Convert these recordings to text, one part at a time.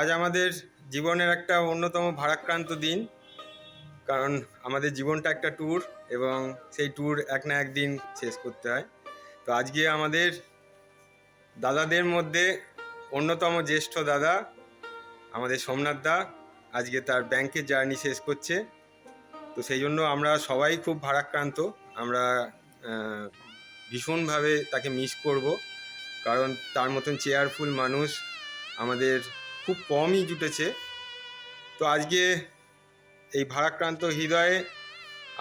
আজ আমাদের জীবনের একটা অন্যতম ভারাক্রান্ত দিন, কারণ আমাদের জীবনটা একটা ট্যুর এবং সেই ট্যুর এক না একদিন শেষ করতে হয়। তো আজকে আমাদের দাদাদের মধ্যে অন্যতম জ্যেষ্ঠ দাদা আমাদের সোমনাথ দা আজকে তার ব্যাংকের জার্নি শেষ করছে। তো সেই জন্য আমরা সবাই খুব ভারাক্রান্ত। আমরা ভীষণভাবে তাকে মিস করব, কারণ তার মতন চেয়ারফুল মানুষ আমাদের খুব কমই জুটেছে। তো আজকে এই ভারাক্রান্ত হৃদয়ে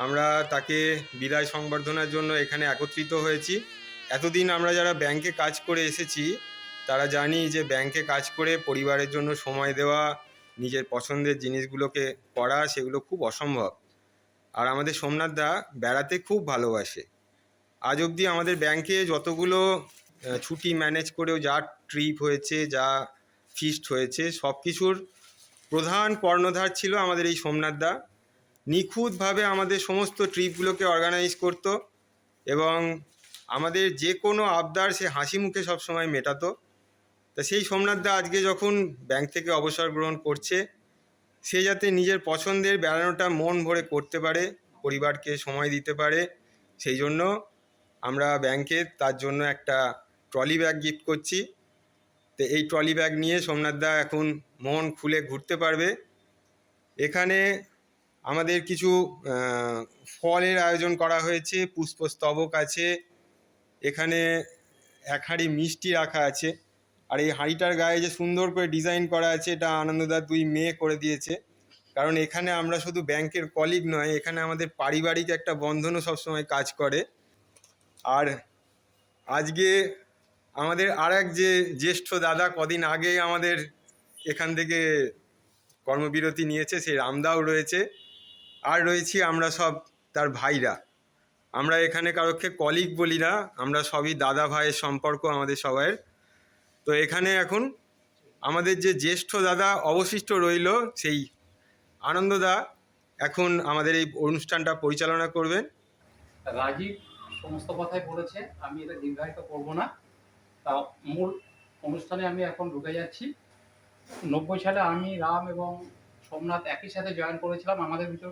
আমরা তাকে বিদায় সংবর্ধনার জন্য এখানে একত্রিত হয়েছি। এতদিন আমরা যারা ব্যাংকে কাজ করে এসেছি, তারা জানি যে ব্যাংকে কাজ করে পরিবারের জন্য সময় দেওয়া, নিজের পছন্দের জিনিসগুলোকে করা, সেগুলো খুব অসম্ভব। আর আমাদের সোমনাথ দা বেড়াতে খুব ভালোবাসে। আজ অবধি আমাদের ব্যাংকে যতগুলো ছুটি ম্যানেজ করেও যা ট্রিপ হয়েছে, যা ফিস্ট হয়েছে। সব কিছুর প্রধান কর্ণধার ছিল আমাদের এই সোমনাথ দা। নিখুঁতভাবে আমাদের সমস্ত ট্রিপগুলোকে অর্গানাইজ করত এবং আমাদের যে কোনো আবদার সে হাসি মুখে সবসময় মেটাতো। তা সেই সোমনাথ দা আজকে যখন ব্যাংক থেকে অবসর গ্রহণ করছে, সে যাতে নিজের পছন্দের বেড়ানোটা মন ভরে করতে পারে, পরিবারকে সময় দিতে পারে, সেই জন্য আমরা ব্যাংকে তার জন্য একটা ট্রলি ব্যাগ গিফট করছি। তো এই ট্রলি ব্যাগ নিয়ে সোমনাথ দা এখন মন খুলে ঘুরতে পারবে। এখানে আমাদের কিছু ফলের আয়োজন করা হয়েছে, পুষ্পস্তবক আছে, এখানে এক হাঁড়ি মিষ্টি রাখা আছে। আর এই হাঁড়িটার গায়ে যে সুন্দর করে ডিজাইন করা আছে, এটা আনন্দদার দুই মেয়ে করে দিয়েছে। কারণ এখানে আমরা শুধু ব্যাংকের কলিগ নয়, এখানে আমাদের পারিবারিক একটা বন্ধনও সবসময় কাজ করে। আর আজকে আমাদের আর এক যে জ্যেষ্ঠ দাদা কদিন আগে আমাদের এখান থেকে কর্মবিরতি নিয়েছে সেই রামদাও রয়েছে। আর রয়েছি আমরা সব তার ভাইরা। আমরা এখানে কারোকে কলিগ বলি না, আমরা সবই দাদা ভাইয়ের সম্পর্ক আমাদের সবাইয়ের। তো এখানে এখন আমাদের যে জ্যেষ্ঠ দাদা অবশিষ্ট রইল, সেই আনন্দদা এখন আমাদের এই অনুষ্ঠানটা পরিচালনা করবেন। রাজীব, সমস্ত কথাই বলেছে, আমি এটা দীর্ঘায়িত করব না। তা মূল অনুষ্ঠানে আমি এখন ঢুকে যাচ্ছি। নব্বই সালে আমি, রাম এবং সোমনাথ একই সাথে জয়েন করেছিলাম। আমাদের ভিতর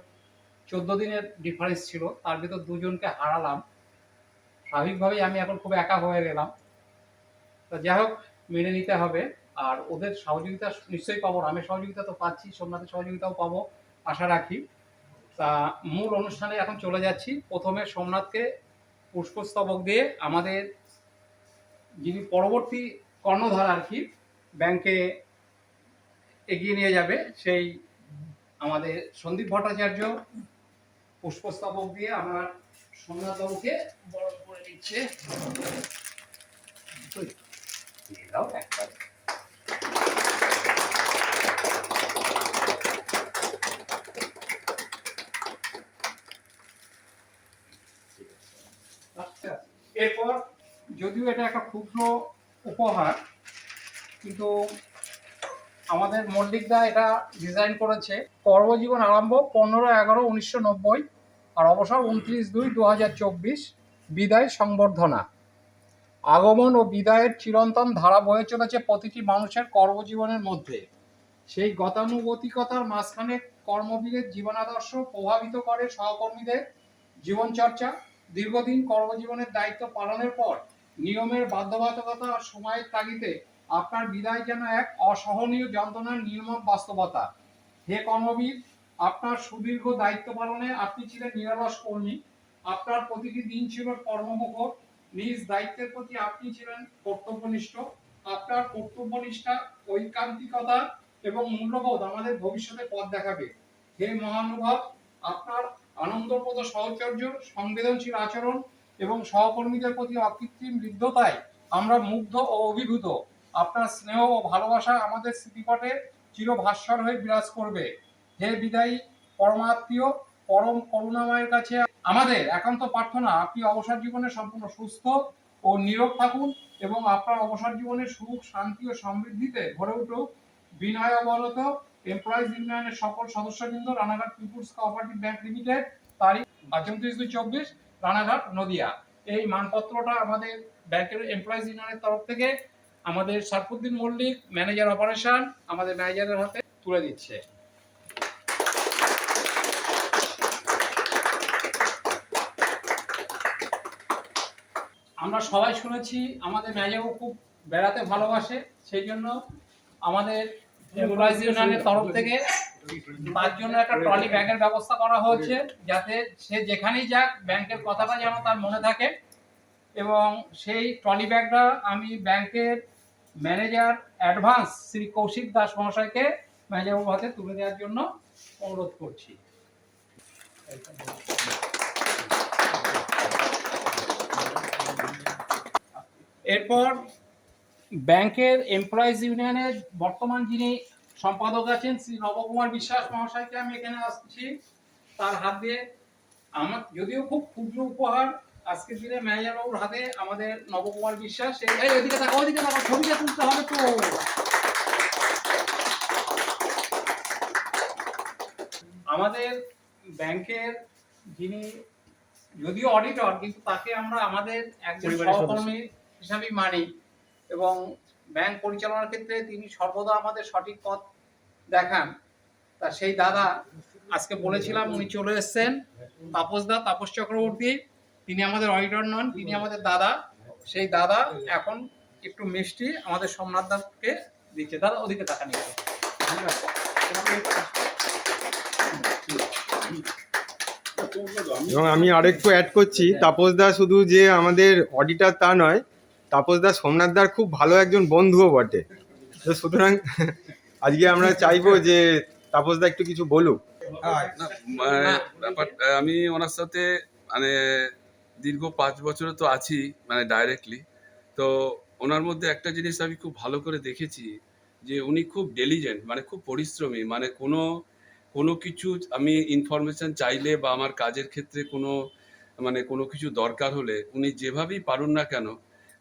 চোদ্দ দিনের ডিফারেন্স ছিল। তার ভিতর দুজনকে হারালাম। স্বাভাবিকভাবেই আমি এখন খুব একা হয়ে গেলাম। তা যাই হোক, মেনে নিতে হবে। আর ওদের সহযোগিতা নিশ্চয়ই পাবো। রামের সহযোগিতা তো পাচ্ছি, সোমনাথের সহযোগিতাও পাবো, আশা রাখি। তা মূল অনুষ্ঠানে এখন চলে যাচ্ছি। প্রথমে সোমনাথকে পুষ্পস্তবক দিয়ে আমাদের যিনি পরবর্তী কর্ণধার আর কি ব্যাংকে এগিয়ে নিয়ে যাবে সেই আমাদের সন্দীপ ভট্টাচার্য, পুষ্পস্তবক দিয়ে আমার সোমনাথ বাবুকে বরণ করে দিচ্ছে। আচ্ছা এরপর যদিও এটা একটা ক্ষুদ্র উপহার, কিন্তু আমাদের মল্লিকদা এটা ডিজাইন করেছে। কর্মজীবন আরম্ভ পনেরো এগারো উনিশশো নব্বই আর অবসর উনত্রিশ দুই দু হাজার চব্বিশ। বিদায় সংবর্ধনা। আগমন ও বিদায়ের চিরন্তন ধারা বয়ে চলেছে প্রতিটি মানুষের কর্মজীবনের মধ্যে। সেই গতানুগতিকতার মাঝখানে কর্মবীরের জীবনাদর্শ প্রভাবিত করে সহকর্মীদের জীবনচর্চা। দীর্ঘদিন কর্মজীবনের দায়িত্ব পালনের পর নিয়মের বাধ্যবাধকতা আর সময়ের তাগিদে আপনার বিদায় যেন এক অসহনীয় যন্ত্রণার নির্মম বাস্তবতা। হে কর্মবীর, আপনার সুদীর্ঘ দায়িত্ব পালনে আপনি ছিলেন নিরলস কর্মী। আপনার প্রতিটি দিন ছিল কর্মমুখর নিজ দায়িত্বের প্রতি আপনি ছিলেন কর্তব্যনিষ্ঠ। আপনার কর্তব্যনিষ্ঠা, ঐকান্তিকতা এবং মূল্যবোধ আমাদের ভবিষ্যতে পথ দেখাবে। হে মহানুভব, আপনার আনন্দপ্রদ সহচর্য, সংবেদনশীল আচরণ এবং সহকর্মীদের প্রতি অকৃত্রিম হৃদ্যতায় আমরা মুগ্ধ ও অভিভূত। আপনার স্নেহ ও ভালোবাসা আমাদের স্মৃতিপটে চিরভাস্বর হয়ে বিরাজ করবে। হে বিদায়ী পরমাত্মীয়, পরম করুণাময়ের কাছে আমাদের একান্ত প্রার্থনা, আপনি অবসর জীবনে সম্পূর্ণ সুস্থ ও নীরব থাকুন এবং আপনার অবসর জীবনের সুখ, শান্তি ও সমৃদ্ধিতে ভরে উঠুক। বিনয় অবনত এমপ্লয়িজ ইউনিয়নের সকল সদস্যবৃন্দ, Ranaghat people's cooperative bank limited, তারিখ চৌত্রিশ দুই চব্বিশ, রানাঘাট, নদিয়া। এই মানপত্রটা আমাদের ব্যাংকের এমপ্লয়িজ ইউনিয়নের তরফ থেকে আমাদের সারফুদ্দিন মল্লিক ম্যানেজার অপারেশন আমাদের ম্যানেজারের হাতে তুলে দিচ্ছে। আমরা সবাই শুনেছি, আমাদের ম্যানেজারও খুব বেড়াতে ভালোবাসে, সেই জন্য আমাদের এমপ্লয়িজ ইউনিয়নের তরফ থেকে তার জন্য একটা ট্রলি ব্যাগের ব্যবস্থা করা হয়েছে যাতে সে যেখানেই যাক ব্যাংকের কথাটা যেন তার মনে থাকে। এবং সেই ট্রলি ব্যাগটা আমি ব্যাংকের ম্যানেজার অ্যাডভান্স শ্রী কৌশিক দাস মহাশয়কে ম্যানেজার হাতে তুলে দেওয়ার জন্য অনুরোধ করছি। এরপর ব্যাংকের এমপ্লয়িজ ইউনিয়নের বর্তমান যিনি সম্পাদক আছেন শ্রী নবকুমার বিশ্বাস মহাশয়কে আমি এখানে আসছি তার হাত। দিয়ে আমার যদিও খুব ক্ষুদ্র উপহার আজকের দিনে ম্যানেজার বাবুর হাতে আমাদের নবকুমার বিশ্বাস। এই ওইদিকে দেখো ওইদিকে ছবিটা তুলতে হবে তো। আমাদের ব্যাংকের যিনি যদিও অডিটর কিন্তু তাকে আমরা আমাদের একজন সহকর্মী হিসাবেই মানি এবং ব্যাংক পরিচালনার ক্ষেত্রে তিনি সর্বদা আমাদের সঠিক পথ দেখান। তা সেই দাদা আজকে বলেছিলাম, উনি চলে এসেছেন। তাপস দা, তাপস চক্রবর্তী, তিনি আমাদের অডিটর নন, তিনি আমাদের দাদা। সেই দাদা এখন একটু মিষ্টি আমাদের সোমনাথ দাকে দিচ্ছে। দাদা, ওদিকে টাকা নিয়ে। এবং আমি আরেকটু অ্যাড করছি তাপসদা শুধু যে আমাদের অডিটার তা নয় তাপসদা সোমনাথদার খুব ভালো একজন বন্ধুও বটে। তো সুতরাং আজকে আমরা চাইব যে তাপসদা একটু কিছু বলুক। মানে আমি ওনার সাথে মানে দীর্ঘ পাঁচ বছরে তো আছি মানে ডাইরেক্টলি তো ওনার মধ্যে একটা জিনিস আমি খুব ভালো করে দেখেছি, যে উনি খুব ডেলিজেন্ট মানে খুব পরিশ্রমী মানে কোনো কোনো কিছু আমি ইনফরমেশন চাইলে বা আমার কাজের ক্ষেত্রে কোনো মানে কোনো কিছু দরকার হলে উনি যেভাবেই পারুন না কেন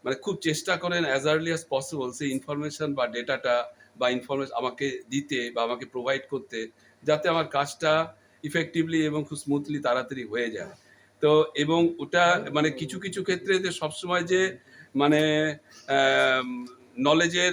মানে খুব চেষ্টা করেন অ্যাজ আর্লি অ্যাজ পসিবল সেই ইনফরমেশন বা ডেটাটা বা ইনফরমেশন আমাকে দিতে বা আমাকে প্রোভাইড করতে, যাতে আমার কাজটা ইফেক্টিভলি এবং খুব স্মুথলি তাড়াতাড়ি হয়ে যায়। তো এবং ওটা মানে কিছু কিছু ক্ষেত্রে যে সবসময় যে মানে নলেজের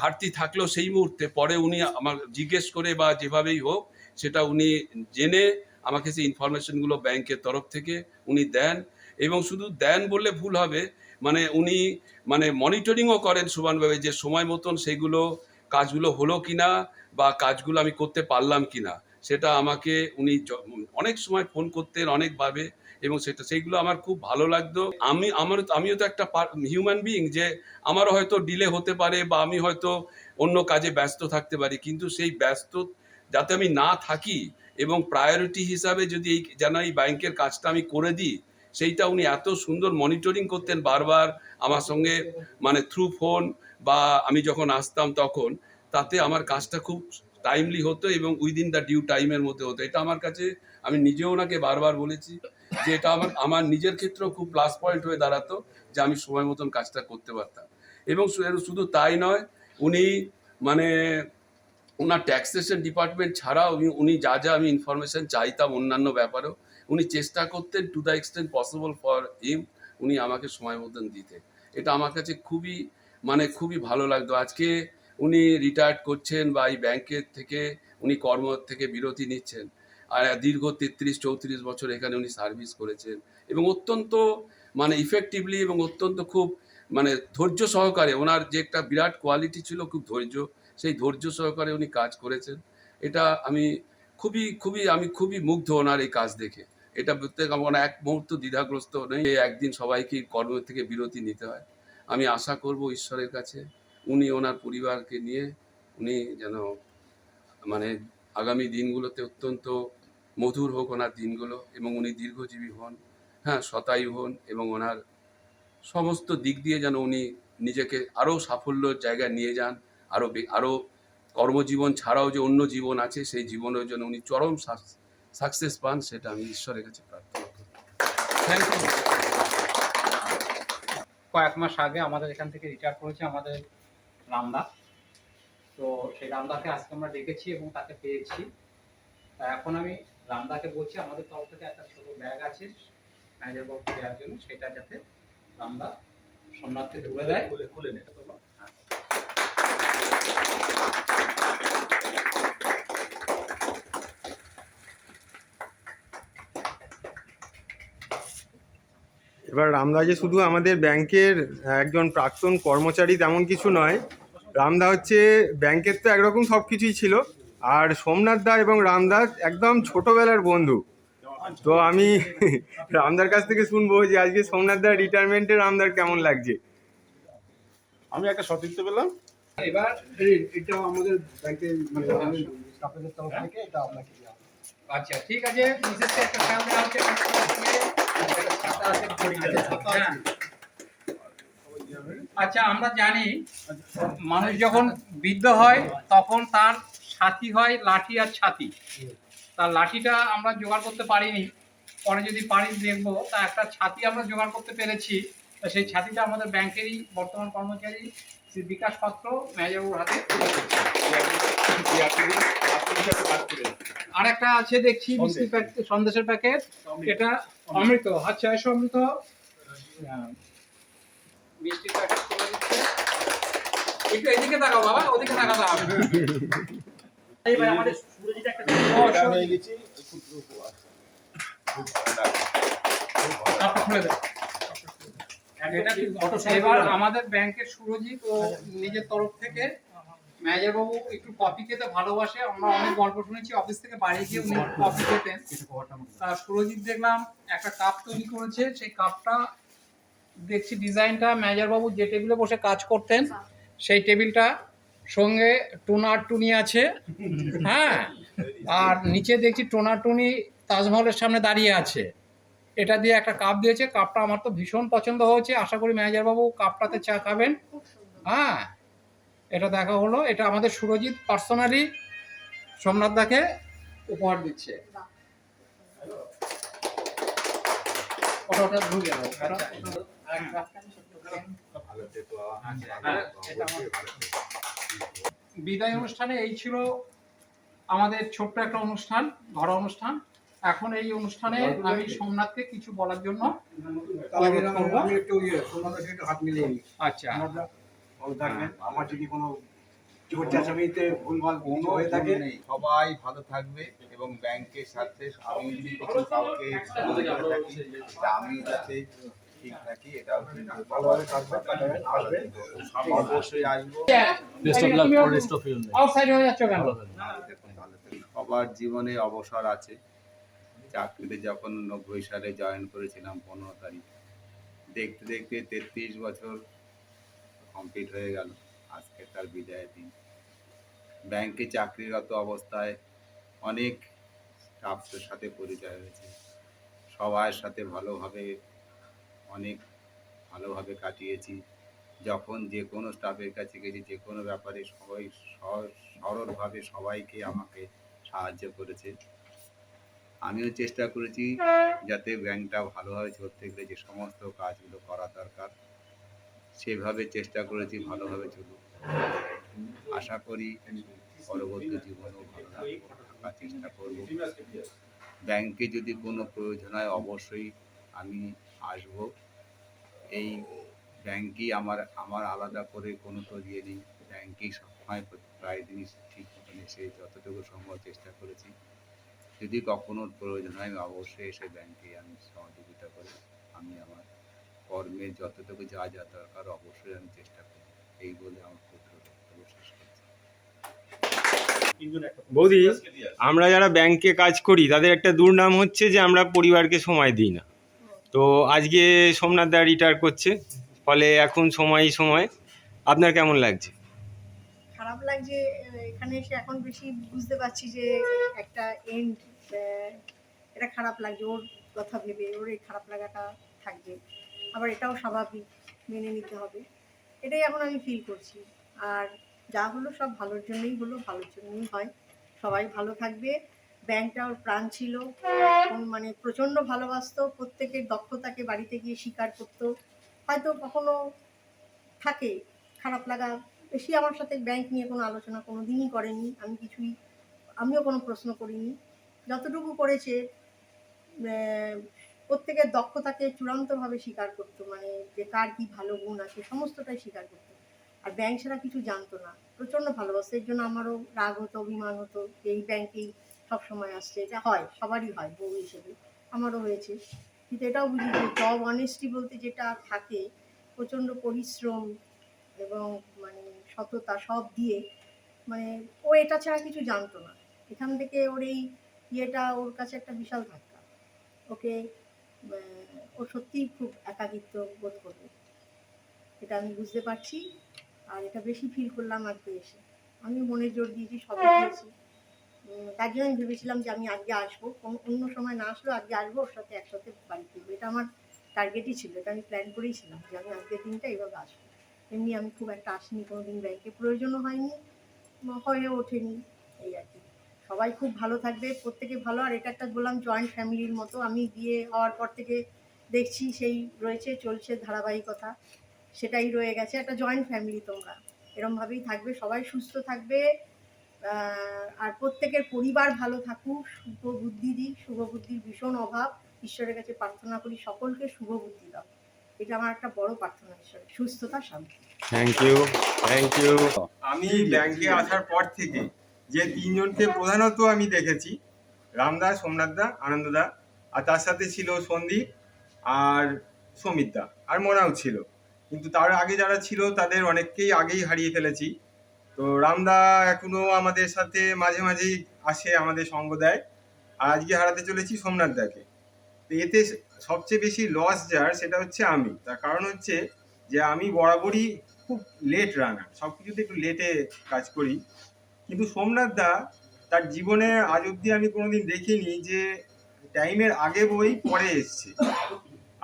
ঘাটতি থাকলেও সেই মুহূর্তে পরে উনি আমার জিজ্ঞেস করে বা যেভাবেই হোক, সেটা উনি জেনে আমাকে সেই ইনফরমেশনগুলো ব্যাংকের তরফ থেকে উনি দেন। এবং শুধু দেন বললে ভুল হবে মানে উনি মানে মনিটরিংও করেন সমানভাবে যে সময় মতন সেগুলো কাজগুলো হলো কি না বা কাজগুলো আমি করতে পারলাম কিনা, সেটা আমাকে উনি অনেক সময় ফোন করতেন অনেকভাবে এবং সেটা সেইগুলো আমার খুব ভালো লাগতো। আমি, আমার, আমিও তো একটা হিউম্যান বিইং যে আমারও হয়তো ডিলে হতে পারে বা আমি হয়তো অন্য কাজে ব্যস্ত থাকতে পারি, কিন্তু সেই ব্যস্ত, যাতে আমি না থাকি এবং প্রায়োরিটি হিসাবে যদি এই, যেন এই ব্যাংকের কাজটা আমি করে দিই সেইটা উনি এত সুন্দর মনিটরিং করতেন বারবার আমার সঙ্গে মানে থ্রু ফোন বা আমি যখন আসতাম তখন, তাতে আমার কাজটা খুব টাইমলি হতো এবং উইদিন দ্য ডিউ টাইমের মধ্যে হতো। এটা আমার কাছে, আমি নিজেও ওনাকে বারবার বলেছি যে এটা আমার আমার নিজের ক্ষেত্রেও খুব প্লাস পয়েন্ট হয়ে দাঁড়াতো যে আমি সময় মতন কাজটা করতে পারতাম। এবং শুধু তাই নয়, উনি মানে ওনার ট্যাক্সেশন ডিপার্টমেন্ট ছাড়াও উনি- উনি যা যা আমি ইনফরমেশন চাইতাম অন্যান্য ব্যাপারেও উনি চেষ্টা করতেন to the extent possible for him উনি আমাকে সময় মতন দিতে এটা আমার কাছে খুবই মানে খুবই ভালো লাগতো। আজকে উনি রিটায়ার্ড করছেন বা এই ব্যাংকের থেকে উনি কর্ম থেকে বিরতি নিচ্ছেন। আর দীর্ঘ তেত্রিশ, চৌত্রিশ বছর এখানে উনি সার্ভিস করেছেন। এবং অত্যন্ত মানে ইফেক্টিভলি এবং অত্যন্ত খুব মানে ধৈর্য সহকারে ওনার যে একটা বিরাট কোয়ালিটি ছিল, খুব ধৈর্য, সেই ধৈর্য সহকারে উনি কাজ করেছেন। এটা আমি খুবই খুবই, আমি খুবই মুগ্ধ ওনার এই কাজ দেখে। এটা প্রত্যেক আমার এক মুহূর্ত দ্বিধাগ্রস্ত নেই একদিন সবাইকে কর্ম থেকে বিরতি নিতে হয়। আমি আশা করব ঈশ্বরের কাছে, উনি ওনার পরিবারকে নিয়ে, উনি যেন মানে আগামী দিনগুলোতে অত্যন্ত মধুর হোক ওনার দিনগুলো এবং উনি দীর্ঘজীবী হন হ্যাঁ শতায়ু হন এবং ওনার সমস্ত দিক দিয়ে যেন উনি নিজেকে আরও সাফল্যের জায়গায় নিয়ে যান, আরও আরও কর্মজীবন ছাড়াও যে অন্য জীবন আছে, সেই জীবনের জন্য উনি চরম সাকসেস পান সেটা আমি ঈশ্বরের কাছে প্রার্থনা করি। থ্যাংক ইউ কয়েক মাস আগে আমাদের এখান থেকে রিটায়ার করেছে আমাদের রামদা। তো সেই রামদাকে আজকে আমরা ডেকেছি এবং তাকে পেয়েছি। তা এখন আমি রামদাকে বলছি আমাদের তরফ থেকে একটা ছোট ব্যাগ আছে ম্যানেজার বাবুকে দেওয়ার জন্য সেটা যাতে রামদা সোমনাথকে তুলে দেয়। এবার রামদা যে শুধু আমাদের ব্যাংকের একজন প্রাক্তন কর্মচারী তেমন কিছু নয়। রামদা হচ্ছে ব্যাংকের তো একরকম সব কিছুই ছিল। আর সোমনাথ দা এবং রামদাস একদম ছোটবেলার বন্ধু। তো আমি রামদার কাছ থেকে শুনব যে আজকে সোমনাথ দা রিটায়ারমেন্টে রামদার কেমন লাগছে। আমি একটা সতীর্থ পেলাম। এবার এটা আমাদের ব্যাংকের মানে তরফ থেকে এটা আপনাকে দেওয়া আচ্ছা ঠিক আছে। মিসেসকে একটা আছে, ঘড়ি হ্যাঁ। আচ্ছা আমরা জানি মানুষ যখন বৃদ্ধ হয় তখন তার সাথী হয় লাঠি আর ছাতি। তার লাঠিটা আমরা জোগাড় করতে পারিনি। পরে যদি পারি দেখব তা একটা ছাতি আমরা জোগাড় করতে পেরেছি। তা সেই ছাতিটা আমাদের ব্যাংকেরই বর্তমান কর্মচারী শ্রী বিকাশ পাত্র ম্যানেজারবাবুর হাতে আর একটা আছে দেখছি প্যাকেট সন্দেশের প্যাকেট। এটা অমৃত আচ্ছা এসো অমৃত। মিষ্টির প্যাকেট দিচ্ছে। একটু এদিকে তাকাও বাবা ওদিকে তাকাতে হবে। ও, হয়ে গেছি খুলে দাও এবার আমাদের ব্যাংকের সুরজিৎ ও নিজের তরফ থেকে ম্যানেজার বাবু একটু কফি খেতে ভালোবাসে। আমরা অনেক গল্প শুনেছি অফিস থেকে বাড়ি গিয়ে উনি কফি খেতেন। তা সুরজিৎ দেখলাম একটা কাপ তৈরি করেছে সেই কাপটা দেখছি ডিজাইনটা ম্যানেজার বাবু যে টেবিলে বসে কাজ করতেন সেই টেবিলটা সঙ্গে টোনার টুনি আছে। হ্যাঁ আর নিচে দেখছি টোনার টুনি তাজমহলের সামনে দাঁড়িয়ে আছে। এটা দিয়ে একটা কাপ দিয়েছে কাপটা আমার তো ভীষণ পছন্দ হয়েছে আশা করি ম্যানেজার বাবু কাপটাতে চা খাবেন। হ্যাঁ এটা দেখা হলো এটা আমাদের সুরজিৎ পার্সোনালি সোমনাথ দাকে উপহার দিচ্ছে। ওটা ঢুকে আমার- বিদায় অনুষ্ঠানে এই ছিল আমাদের ছোট্ট একটা অনুষ্ঠান ঘরোয়া অনুষ্ঠান। এখন এই অনুষ্ঠানে আমি সোমনাথকে কিছু বলার জন্য একটু একটু হাত মিলিয়ে আচ্ছা। থাকবেন। আমার যদি কোনো হয়ে সবাই ভালো থাকবে এবং ব্যাংকের সাথে আমি যদি কাউকে যাতে ঠিক থাকি এটা ভালোভাবে থাকবেন আসবেন। অবশ্যই আসব। হয়ে। সবার জীবনে অবসর আছে। চাকরিতে যখন নব্বই সালে জয়েন করেছিলাম পনেরো তারিখ, দেখতে দেখতে তেত্রিশ বছর কমপ্লিট হয়ে গেল, আজকে তার বিদায়ের দিন। ব্যাংকে চাকরিরত অবস্থায় অনেক স্টাফদের সাথে পরিচয় হয়েছে। সবার সাথে ভালোভাবে, অনেক ভালোভাবে কাটিয়েছি। যখন যে কোনো স্টাফের কাছে গেছি, যে কোনো ব্যাপারে সবাই সরলভাবে সবাইকে আমাকে সাহায্য করেছে। আমিও চেষ্টা করেছি যাতে ব্যাংকটা ভালোভাবে চলতে গেলে যে সমস্ত কাজগুলো করা দরকার, সেভাবে চেষ্টা করেছি ভালোভাবে চলুক। আশা করি পরবর্তী জীবনেও ভালো থাকার চেষ্টা করব। ব্যাংকে যদি কোনো প্রয়োজন হয় অবশ্যই আমি আসব। এই ব্যাংকই আমার আমার আলাদা করে কোনো তো ইয়ে নেই। ব্যাংকেই সবসময় প্রায় দিনই ঠিক মতন এসে যতটুকু সম্ভব চেষ্টা করেছি। যদি কখনো প্রয়োজন হয় আমি অবশ্যই এসে ব্যাংকে আমি সহযোগিতা করি আমি আমার কর্মের যতটুকু যা যা দরকার অবশ্যই আমি চেষ্টা করি এই বলে আমার ক্ষুদ্র বক্তব্য শেষ করছি। বৌদি আমরা যারা ব্যাংকে কাজ করি তাদের একটা দুর্নাম হচ্ছে যে আমরা পরিবারকে সময় দিই না। তো আজকে সোমনাথ দা রিটায়ার করছে ফলে এখন সময় সময়। আপনার কেমন লাগছে? খারাপ লাগছে এখানে এসে এখন বেশি বুঝতে পারছি যে একটা এন্ড এটা খারাপ লাগছে ওর কথা ভেবে, ওর এই খারাপ লাগাটা থাকবে। আবার এটাও স্বাভাবিক, মেনে নিতে হবে। এটাই এখন আমি ফিল করছি। আর যা হলো সব ভালোর জন্যই হলো, ভালোর জন্যই হয়। সবাই ভালো থাকবে। ব্যাংকটা ওর প্রাণ ছিল। মানে প্রচণ্ড ভালোবাসতো। প্রত্যেকের দক্ষতাকে বাড়িতে গিয়ে স্বীকার করতো। হয়তো কখনো থাকে। খারাপ লাগা বেশি আমার সাথে ব্যাংক নিয়ে কোনো আলোচনা কোনো দিনই করেনি। আমি কিছুই, আমিও কোনো প্রশ্ন করিনি। যতটুকু করেছে প্রত্যেকের দক্ষতাকে চূড়ান্তভাবে স্বীকার করতো মানে যে কার কি ভালো গুণ আছে, সমস্তটাই স্বীকার করতো। আর ব্যাংক ছাড়া কিছু জানতো না। প্রচণ্ড ভালোবাসতো। এর জন্য আমারও রাগ হতো, অভিমান হতো এই ব্যাংকেই সবসময় আসছে। এটা হয়, সবারই হয়, বউ হিসেবে। আমারও হয়েছে। কিন্তু এটাও বুঝি যে জব অনেস্টি বলতে যেটা থাকে, প্রচণ্ড পরিশ্রম এবং মানে সততা সব দিয়ে মানে ও এটা ছাড়া কিছু জানতো না। এখান থেকে ওর এই ইয়েটা ওর কাছে একটা বিশাল ধাক্কা। ওকে ও সত্যিই খুব একাকিত্ব বোধ করবে। এটা আমি বুঝতে পারছি আর এটা বেশি ফিল করলাম আজকে এসে। আমি মনে জোর দিয়েছি সবাই দিয়েছি তার জন্য আমি ভেবেছিলাম যে আমি আজকে আসব কোনো- অন্য সময় না আসলেও আজকে আসব ওর সাথে একসাথে বাড়ি ফিরবো। এটা আমার টার্গেটই ছিল এটা আমি প্ল্যান করেই ছিলাম যে আমি আজকের দিনটা এইভাবে আসব। এমনি আমি খুব একটা আসিনি কোনো দিন ব্যাংকে। প্রয়োজনও হয়নি হয়ে ওঠেনি এই আর কি। সবাই খুব ভালো থাকবে প্রত্যেকে ভালো। আর এটা একটা বললাম জয়েন্ট ফ্যামিলির মতো। আমি বিয়ে হওয়ার পর থেকে দেখছি সেই রয়েছে চলছে ধারাবাহিকতা। সেটাই রয়ে গেছে। একটা জয়েন্ট ফ্যামিলি তোমরা। এরমভাবেই থাকবে। সবাই সুস্থ থাকবে। আর প্রত্যেকের পরিবার ভালো থাকুক। শুভ বুদ্ধি দিক। শুভ বুদ্ধির ভীষণ অভাব। ঈশ্বরের কাছে প্রার্থনা করি সকলকে শুভ বুদ্ধি দাও। এটা আমার একটা বড় প্রার্থনা ঈশ্বরের। সুস্থতা শান্তি। থ্যাংক ইউ থ্যাংক ইউ আমি ব্যাংকে আসার পর থেকে যে তিনজনকে প্রধানত আমি দেখেছি। রামদা সোমনাথদা আনন্দদা আর তার সাথে ছিল সন্দীপ আর সমিতদা আর মোনাও ছিল। কিন্তু তার আগে যারা ছিল, তাদের অনেককেই আগেই হারিয়ে ফেলেছি। তো রামদা এখনও আমাদের সাথে মাঝে মাঝেই আসে, আমাদের সঙ্গ দেয়। আর আজকে হারাতে চলেছি সোমনাথদাকে তো এতে সবচেয়ে বেশি লস যার, সেটা হচ্ছে আমি। তার কারণ হচ্ছে যে, আমি বরাবরই খুব লেট রানার সব কিছুতে একটু লেটে কাজ করি। কিন্তু সোমনাথ দা, তার জীবনে আজ অব্দি আমি কোনোদিন দেখিনি যে টাইমের আগে বই পরে এসছে।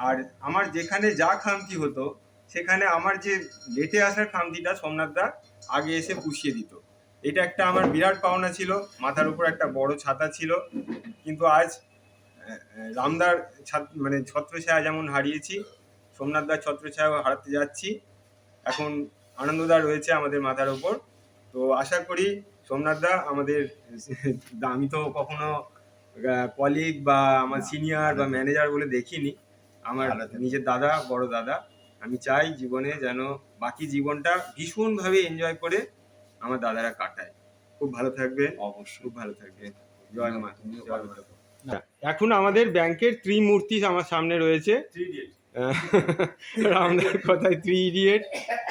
আর আমার যেখানে যা খামতি হতো, সেখানে আমার যে লেটে আসার খামতিটা সোমনাথ দা আগে এসে পুষিয়ে দিত। এটা একটা আমার বিরাট পাওনা ছিল, মাথার উপর একটা বড় ছাতা ছিল। কিন্তু আজ রামদার মানে ছত্রছায়া যেমন হারিয়েছি, সোমনাথ সোমনাথদার ছত্রছায়া হারাতে যাচ্ছি। এখন আনন্দদা রয়েছে আমাদের মাথার ওপর তো আশা করি সোমনাথদা আমাদের আমি তো কখনো কলিগ বা আমার সিনিয়র বা ম্যানেজার বলে দেখিনি। আমার নিজের দাদা বড় দাদা। আমি চাই জীবনে যেন বাকি জীবনটা ভীষণভাবে এনজয় করে আমার দাদারা কাটায়। খুব ভালো থাকবে। অবশ্যই। খুব ভালো থাকবে। জয় মা জয় মা। এখন আমাদের ব্যাংকের ত্রিমূর্তি আমার সামনে রয়েছে। রামদার কথায় থ্রি ইডিয়েট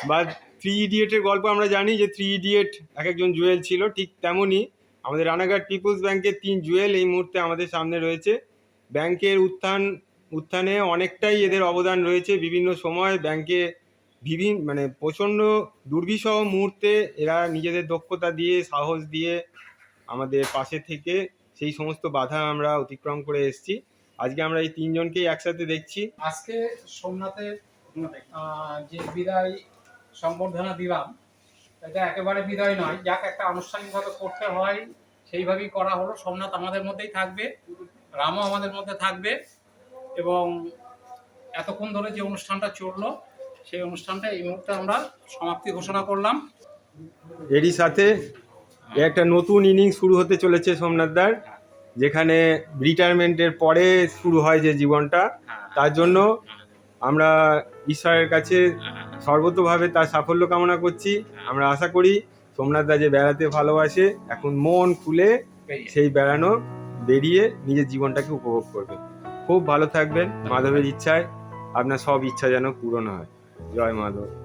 বা থ্রি ইডিয়েটের গল্প আমরা জানি যে থ্রি ইডিয়েট এক একজন জুয়েল ছিল, ঠিক তেমনই আমাদের রানাঘাট পিপলস ব্যাংকের তিন জুয়েল এই মুহূর্তে আমাদের সামনে রয়েছে। ব্যাংকের উত্থান, উত্থানে অনেকটাই এদের অবদান রয়েছে বিভিন্ন সময়। ব্যাংকে বিভিন্ন মানে প্রচণ্ড দুর্বিষহ মুহূর্তে এরা নিজেদের দক্ষতা দিয়ে, সাহস দিয়ে আমাদের পাশে থেকে সেই সমস্ত বাধা আমরা অতিক্রম করে এসেছি। আজকে আমরা এই তিনজনকেই একসাথে দেখছি। আজকে সোমনাথের যে বিদায় সংবর্ধনা দিলাম। এটা একেবারে বিদায় নয়। যাক একটা আনুষ্ঠানিকভাবে করতে হয় সেইভাবেই করা হলো। সোমনাথ আমাদের মধ্যেই থাকবে রামও আমাদের মধ্যে থাকবে এবং এতক্ষণ ধরে যে অনুষ্ঠানটা চলল সেই অনুষ্ঠানটা এই মুহূর্তে আমরা সমাপ্তি ঘোষণা করলাম। এরই সাথে একটা নতুন ইনিংস শুরু হতে চলেছে সোমনাথদার যেখানে রিটায়ারমেন্টের পরে শুরু হয় যে জীবনটা তার জন্য আমরা ঈশ্বরের কাছে সর্বতভাবে তার সাফল্য কামনা করছি। আমরা আশা করি সোমনাথদা যে বেড়াতে ভালোবাসে এখন মন খুলে সেই বেড়ানো বেরিয়ে নিজের জীবনটাকে উপভোগ করবে। খুব ভালো থাকবেন মাধবের ইচ্ছায়। আপনার সব ইচ্ছা যেন পূরণ হয়। জয় মাধব।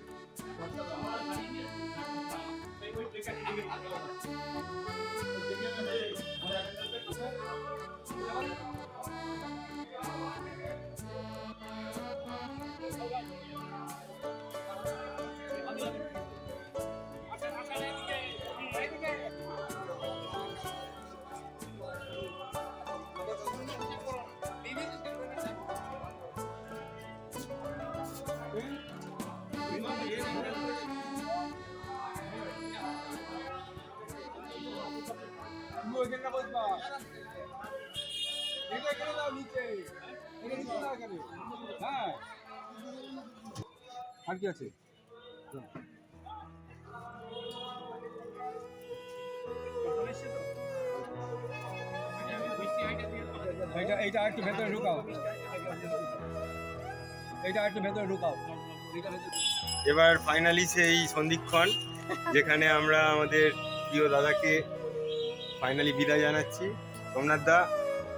আর কি আছে? এইটা এইটা একটু ভেতরে ঢুকাও। এইটা একটু ভেতরে ঢুকাও। এবার ফাইনালি সেই সন্ধিক্ষণ যেখানে আমরা আমাদের প্রিয় দাদাকে ফাইনালি বিদায় জানাচ্ছি। সোমনাথ দা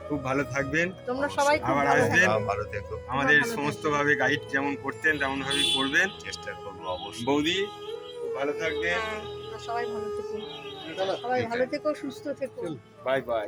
খুব ভালো থাকবেন। তোমরা সবাই আবার আসবেন। ভালো থেকো। আমাদের সমস্ত ভাবে গাইড যেমন করতেন তেমন ভাবে করবেন। চেষ্টা করব অবশ্যই। বৌদি খুব ভালো থাকবেন। হ্যাঁ, সবাই ভালো থেকো। সবাই ভালো থেকো সুস্থ থেকো। Bye bye